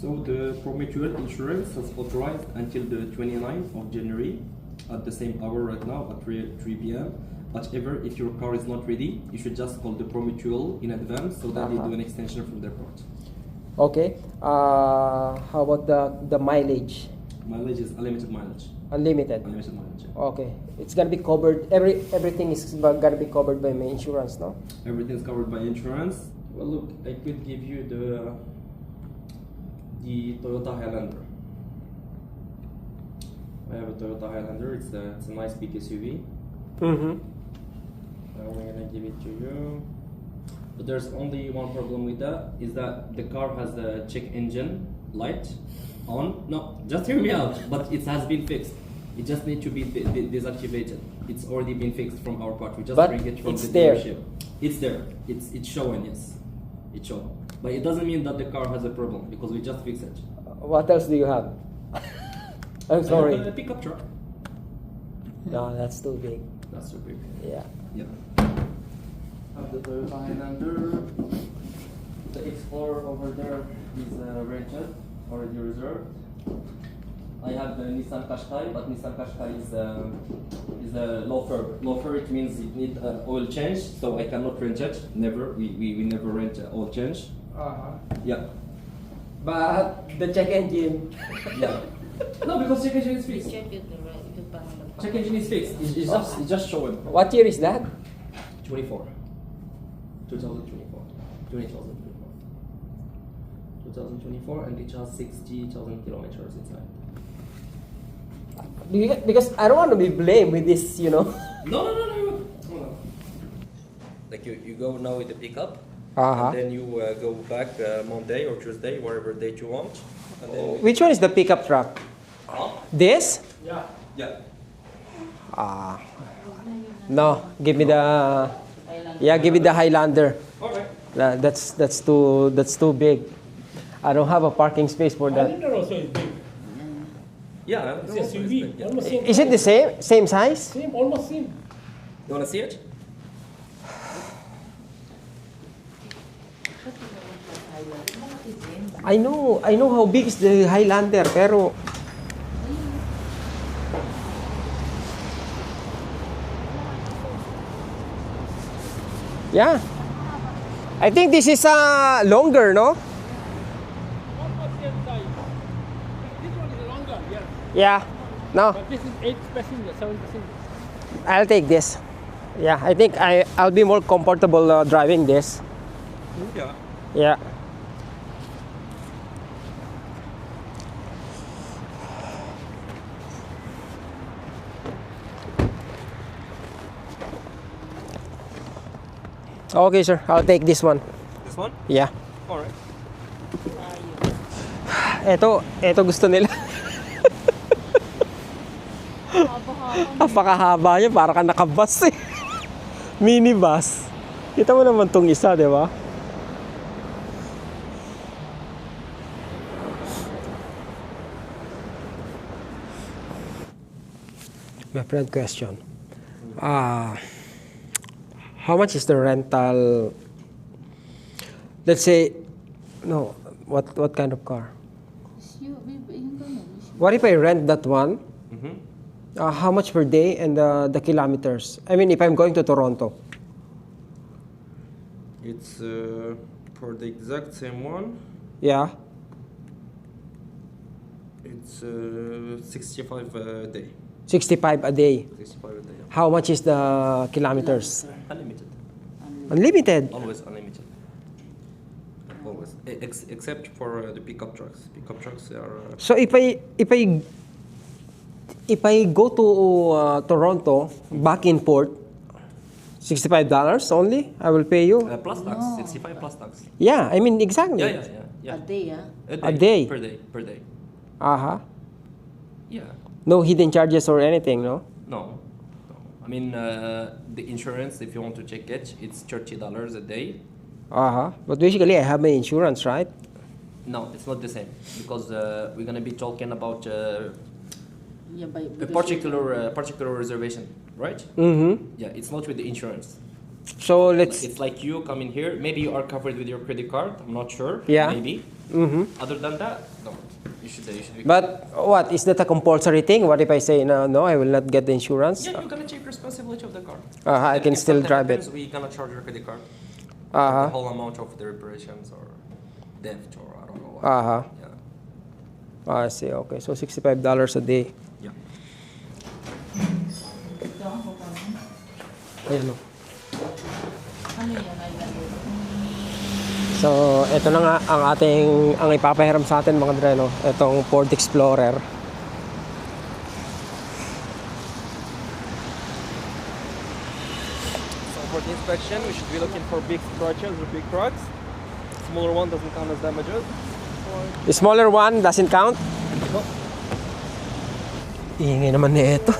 So the Promutual insurance is authorized until the 29th of January at the same hour right now at 3, 3 p.m. However, if your car is not ready, you should just call the Promutual in advance so that they Uh-huh. do an extension from their part. Okay. Uh, how about the the mileage? Mileage is unlimited mileage. Unlimited. Unlimited mileage. Okay. It's gonna be covered. Every everything is gonna be covered by my insurance, no? Everything's covered by insurance. Well, look, I could give you the the Toyota Highlander. I have a Toyota Highlander. It's a, it's a nice big SUV. Mm-hmm. Uh, we're gonna give it to you. But there's only one problem with that is that the car has the check engine light on. No, just hear me out. But it has been fixed. It just needs to be de- de- deactivated. It's already been fixed from our part. We just But bring it from it's the there. dealership. It's there. It's it's showing. Yes, it's showing. But it doesn't mean that the car has a problem because we just fixed it. What else do you have? I'm sorry. I have a pickup truck. No, that's too big. That's so big. Yeah. Yeah. Have the Toyota Highlander. The Explorer over there is uh, rented, already reserved. I have the Nissan Qashqai, but Nissan Qashqai is uh, is a low fur. Low fur it means it need uh, oil change, so I cannot rent it. Never. We, we, we never rent uh, oil change. Uh-huh. Yeah. But the check engine. Yeah. no, because check engine is fixed. check it right if you pass the Check engine is fixed. It's, it's just it's just showing. What year is that? 24. 2024. 2024. 2024 and it has 60,000 kilometers inside. Do because I don't want to be blamed with this, you know. No, no, no, no. no. Like you, you go now with the pickup, Uh-huh. and then you uh, go back uh, Monday or Tuesday, whatever date you want. And then Which one is the pickup truck? Huh? This? Yeah. Yeah. Ah. No, give me the Thailand. Yeah, give me the Highlander. Okay. That- That's that's too that's too big. I don't have a parking space for that. Highlander also is big. Yeah. It's SUV, almost same. Is it the same same size? Same, almost same. You wanna see it? I know, I know how big is the Highlander, pero Yeah. I think this is uh, longer, no? Almost same size. This one is longer, yeah. Yeah. No, But this is 8 passenger, 7 passenger. I'll take this. Yeah, I think I I'll be more comfortable uh, driving this. Yeah. Yeah. Okay, sir. I'll take this one. This one? Yeah. Alright. Ito, ito gusto nila. Napakahaba niya, para ka nakabus eh. Minibus. Kita mo naman tong isa, di ba? My friend question. Ah, how much is the rental? Let's say, no, what what kind of car? Yung yung ganun. What if I rent that one? Mm-hmm. Uh, how much per day and uh, the kilometers? I mean, if I'm going to Toronto. It's uh, for the exact same one. Yeah. It's uh, 65 a day. 65 a day. 65 a day. yeah. How much is the kilometers? Unlimited. Unlimited. Always unlimited. Always. E- Ex- except for uh, the pickup trucks. Pickup trucks are. Uh, So if I if I if I go to uh, Toronto back in port, $65 only I will pay you. uh, plus tax. 65 plus tax. Yeah, I mean exactly. Yeah, yeah, yeah. A yeah. day, ah. A day. Per day. Per day. Uh-huh. Yeah. No hidden charges or anything, no? No. no. I mean, uh, the insurance, if you want to check it, it's $30 a day. Uh-huh. But basically I have my insurance, right? No, it's not the same because uh, we're gonna be talking about uh, Yeah, by, a particular uh, particular reservation, right? Mm-hmm. Yeah, it's not with the insurance. So let's It's like you come in here. Maybe you are covered with your credit card. I'm not sure. Yeah. Maybe. Mhm. Other than that, no. You should. You should be. But what is that a compulsory thing? What if I say no, no, I will not get the insurance? yeah, you're gonna take responsibility of the car. Uh, -huh, I can still something drive it. happens, We gonna charge your credit card. Uh-huh. The whole amount of the reparations or theft or I don't know what. Uh-huh. Yeah. I see. Okay. So $65 a day. Yeah. Ito ang kukunin. Ayun. oh. Ano yan? So, ito na nga ang ating ang ipapahiram sa atin mga dre, no? Itong Ford Explorer. So for the inspection, we should be looking for big scratches or big cracks. Smaller one doesn't count as damages. The smaller one doesn't count? Ingay naman ni ito.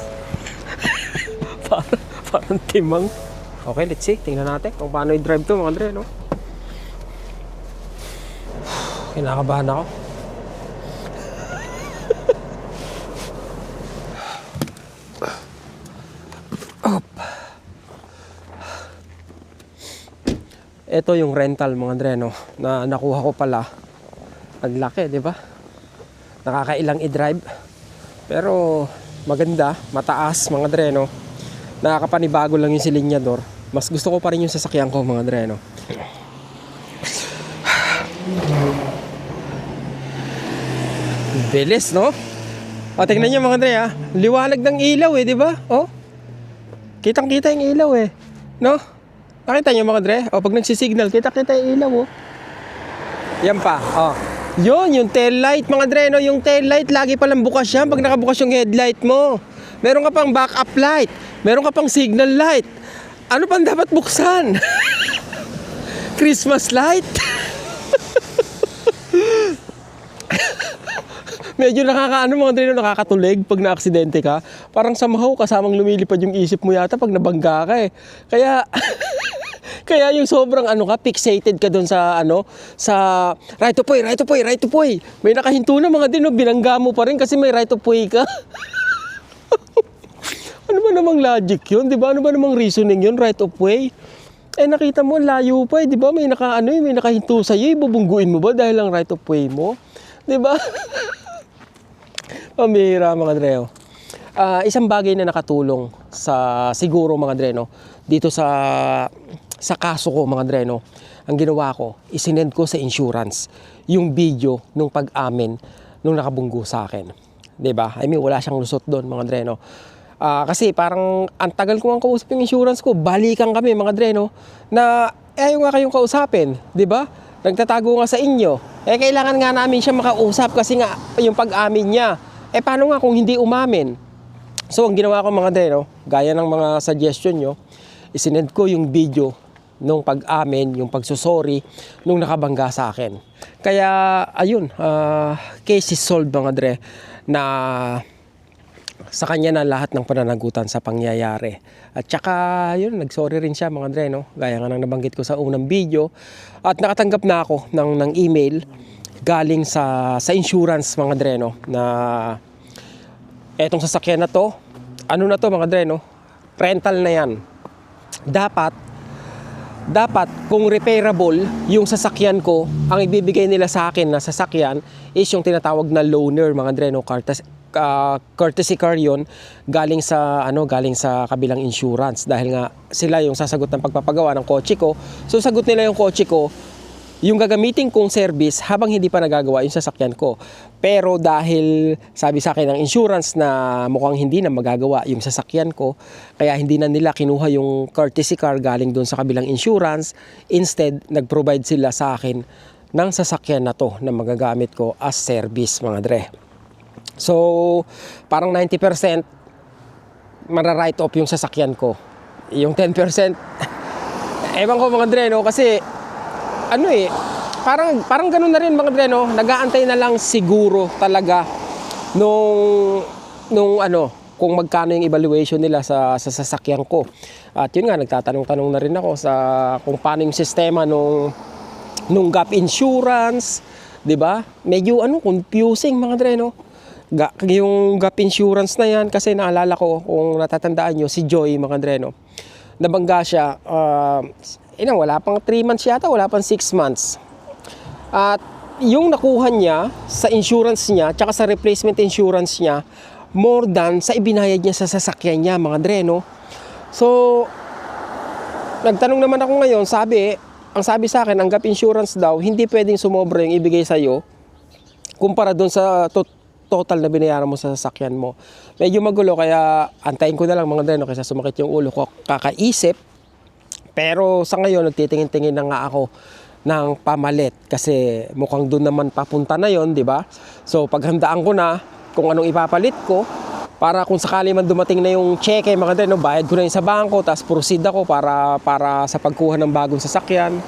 parang, parang timang. Okay, let's see. Tingnan natin kung paano i-drive to mga dre, no? Kinakabahan ako. Up. Ito yung rental mga dre, no? Na nakuha ko pala. Ang laki, di ba? Nakakailang i-drive. Pero maganda, mataas mga dre, no? Nakakapanibago lang yung silinyador. Mas gusto ko pa rin yung sasakyan ko mga dre, Bilis, no? O, tingnan nyo mga dre, ha? Liwanag ng ilaw, eh, di ba? Oh. Kitang-kita yung ilaw, eh. No? Nakita nyo mga dre? O, pag nagsisignal, kita-kita yung ilaw, oh. Yan pa, oh. Yun, yung tail light, mga dre, no? Yung tail light, lagi palang bukas yan pag nakabukas yung headlight mo. Meron ka pang backup light. Meron ka pang signal light. Ano pang dapat buksan? Christmas light? Medyo nakakaano mga dre, no? nakakatulig pag na-aksidente ka. Parang somehow kasamang lumilipad yung isip mo yata pag nabangga ka eh. Kaya Kaya yung sobrang ano ka, fixated ka doon sa ano, sa right of way, right of way, right of way. May nakahinto na mga din, no? binangga mo pa rin kasi may right of way ka. ano ba namang logic yun? Di ba? Ano ba namang reasoning yun? Right of way? Eh nakita mo, layo pa eh. Di ba? May naka, ano, eh, may nakahinto sa'yo. Ibubungguin mo ba dahil lang right of way mo? Di ba? Pambihira mga dreo. Ah, isang bagay na nakatulong sa siguro mga dreno dito sa sa kaso ko mga dreno ang ginawa ko isinend ko sa insurance yung video nung pag-amin nung nakabunggo sa akin. 'di ba I mean wala siyang lusot doon mga dreno. Ah, kasi parang ang tagal ko ang kausap yung insurance ko balikan kami mga dreno na eh ayaw nga kayong kausapin. 'di ba nagtatago nga sa inyo eh kailangan nga namin siya makausap kasi nga yung pag-amin niya eh paano nga kung hindi umamin So, ang ginawa ko mga dre, no, gaya ng mga suggestion nyo, isinend ko yung video nung pag-amin, yung pagsusorry, nung nakabangga sa akin. Kaya, ayun, ah, case is solved mga dre, na sa kanya na lahat ng pananagutan sa pangyayari. At saka, yun, nagsorry rin siya mga dre, no? Gaya nga ng nabanggit ko sa unang video. At nakatanggap na ako ng, ng email galing sa, sa insurance mga dre, no? Na etong sasakyan na to, ano na to mga dre, no? Rental na yan. Dapat, dapat kung repairable yung sasakyan ko, ang ibibigay nila sa akin na sasakyan is yung tinatawag na loaner mga dre, no? Courtesy, ah, courtesy car yun galing sa ano galing sa kabilang insurance dahil nga sila yung sasagot ng pagpapagawa ng kotse ko so sagot nila yung kotse ko yung gagamitin kong service habang hindi pa nagagawa yung sasakyan ko. Pero dahil sabi sa akin ng insurance na mukhang hindi na magagawa yung sasakyan ko, kaya hindi na nila kinuha yung courtesy car galing doon sa kabilang insurance. Instead, nag-provide sila sa akin ng sasakyan na to na magagamit ko as service mga dre. So, parang 90% mara-write off yung sasakyan ko. Yung 10%, ewan ko mga dre, no? Kasi ano eh, parang parang ganun na rin mga dre, no? Nag-aantay na lang siguro talaga nung nung ano, kung magkano yung evaluation nila sa sa sasakyan ko. At yun nga nagtatanong-tanong na rin ako sa kung paano yung sistema nung nung gap insurance, 'di ba? Medyo ano confusing mga dre, no? Yung gap insurance na yan kasi naalala ko kung natatandaan nyo si Joy mga dre, no? nabangga siya. Uh, ina, wala pang 3 months yata, wala pang 6 months. At yung nakuha niya sa insurance niya, tsaka sa replacement insurance niya, more than sa ibinayad niya sa sasakyan niya, mga dre, no? So, nagtanong naman ako ngayon, sabi, ang sabi sa akin, ang gap insurance daw, hindi pwedeng sumobra yung ibigay sa'yo kumpara doon sa to- total na binayaran mo sa sasakyan mo. Medyo magulo, kaya antayin ko na lang mga dre, no, kaysa sumakit yung ulo ko, kakaisip. Pero sa ngayon, nagtitingin-tingin na nga ako ng pamalit kasi mukhang doon naman papunta na yon, di ba? So paghandaan ko na kung anong ipapalit ko para kung sakali man dumating na yung cheque mga dre, no, bayad ko na yun sa bangko tapos proceed ako para para sa pagkuha ng bagong sasakyan.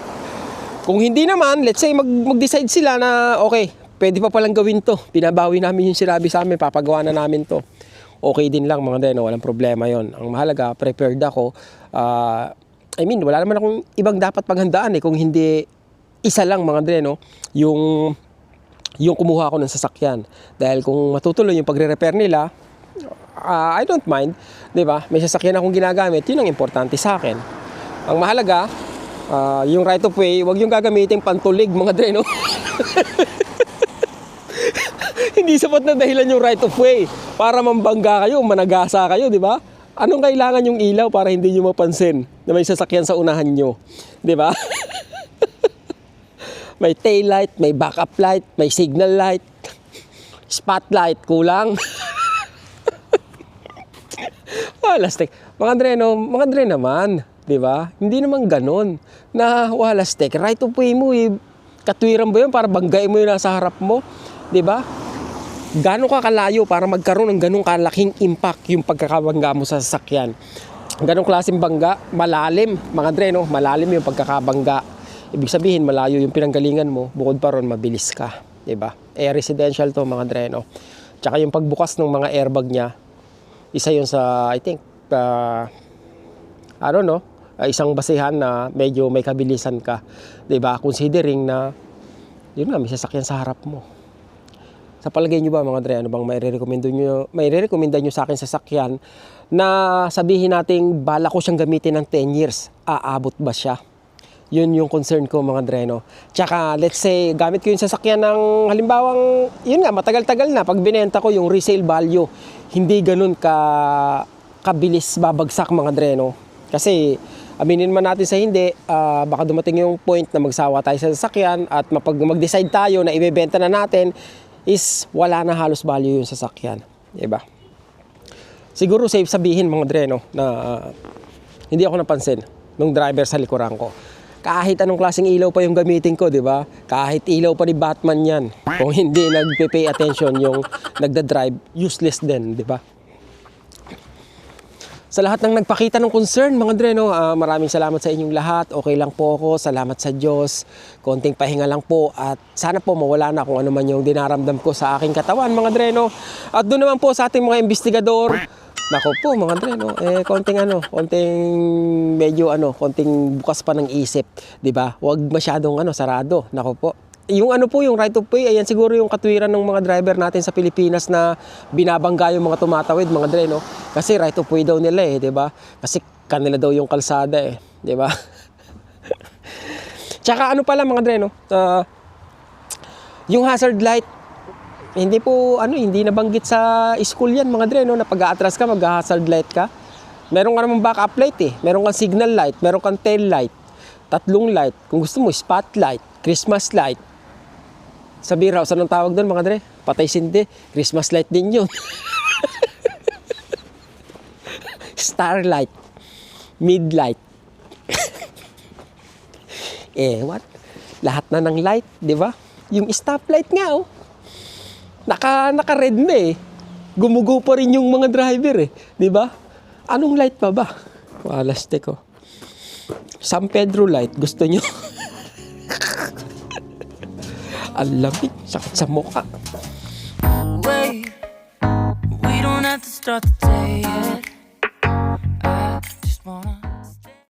Kung hindi naman, let's say mag, mag-decide sila na okay, pwede pa palang gawin to. Pinabawi namin yung sinabi sa amin, papagawa na namin to. Okay din lang mga dre, no, walang problema yon. Ang mahalaga, prepared ako. Ah, I mean, wala naman akong ibang dapat paghandaan eh kung hindi isa lang mga dre, no, yung yung kumuha ako ng sasakyan. Dahil kung matutuloy yung pagre-repair nila, ah, I don't mind, 'di ba? May sasakyan akong ginagamit, 'yun ang importante sa akin. Ang mahalaga, ah, yung right of way, wag yung gagamitin pantulig mga dre, no? Hindi sapat na dahilan yung right of way para mambangga kayo, managasa kayo, di ba? Anong kailangan yung ilaw para hindi nyo mapansin na may sasakyan sa unahan nyo? Di ba? may tail light, may backup light, may signal light, spotlight, kulang. Walastek. Mga Dre, no, mga Dre naman, 'di ba? Hindi naman ganun na walastek. Right of way mo, eh, katwiran ba 'yun para banggain mo 'yung nasa harap mo, 'di ba? Gano'n ka kalayo para magkaroon ng ganong kalaking impact yung pagkakabangga mo sa sasakyan. Ganong klaseng bangga, malalim, mga Dre, no? Malalim yung pagkakabangga. Ibig sabihin, malayo yung pinanggalingan mo, bukod pa ron, mabilis ka. ba? Eh, residential to, mga Dre, no? Tsaka yung pagbukas ng mga airbag niya, isa yun sa, I think, uh, I don't know, uh, isang basehan na medyo may kabilisan ka. ba Considering na, yun nga, may sasakyan sa harap mo. Sa palagay nyo ba mga Dre, ano bang may re-recommendo nyo, may re-recommenda nyo sa akin sasakyan na sabihin nating bala ko siyang gamitin ng 10 years, aabot ba siya? Yun yung concern ko mga Dre, no? Tsaka, let's say, gamit ko yung sasakyan ng halimbawang, yun nga, matagal-tagal na. Pag binenta ko yung resale value, hindi ganun ka kabilis babagsak mga Dre, no? Kasi, aminin man natin sa hindi, ah, baka dumating yung point na magsawa tayo sa sasakyan at mapag mag-decide tayo na ibebenta na natin, is wala na halos value yung sasakyan. Diba? Siguro safe sabihin mga Dre, no, na ah, hindi ako napansin nung driver sa likuran ko. Kahit anong klaseng ilaw pa yung gamitin ko, di ba? Kahit ilaw pa ni Batman yan. Kung hindi nagpe-pay attention yung nagda-drive, useless din, di ba? Sa lahat ng nagpakita ng concern, mga Dre, no, ah, maraming salamat sa inyong lahat. Okay lang po ako. Salamat sa Diyos. Konting pahinga lang po. At sana po mawala na kung ano man yung dinaramdam ko sa aking katawan, mga Dre, no. At doon naman po sa ating mga investigador, Nako po mga Dre, no? Eh, konting ano, konting medyo ano, konting bukas pa ng isip, 'di ba? Huwag masyadong ano, sarado. Nako po. Yung ano po, yung right of way, ayan siguro yung katwiran ng mga driver natin sa Pilipinas na binabangga yung mga tumatawid, mga Dre, no? Kasi right of way daw nila eh, 'di ba? Kasi kanila daw yung kalsada eh, 'di ba? Tsaka ano pala mga Dre, no? Ah, yung hazard light, hindi po, ano, hindi nabanggit sa school yan, mga dre, no, na pag atras ka, mag-hazard light ka. Meron ka namang backup light eh. Meron kang signal light, meron kang tail light, tatlong light. Kung gusto mo, spotlight, Christmas light. Sabi raw, saan ang tawag doon, mga dre? Patay sindi. Christmas light din yun. Starlight. Midlight. eh, what? Lahat na ng light, di ba? Yung stoplight nga, oh naka naka-red na eh. Gumugo pa rin yung mga driver eh, 'di ba? Anong light pa ba? Walaste ko. San Pedro light, gusto nyo? Ang lamig, sakit sa mukha. Wait, we don't have to start the day.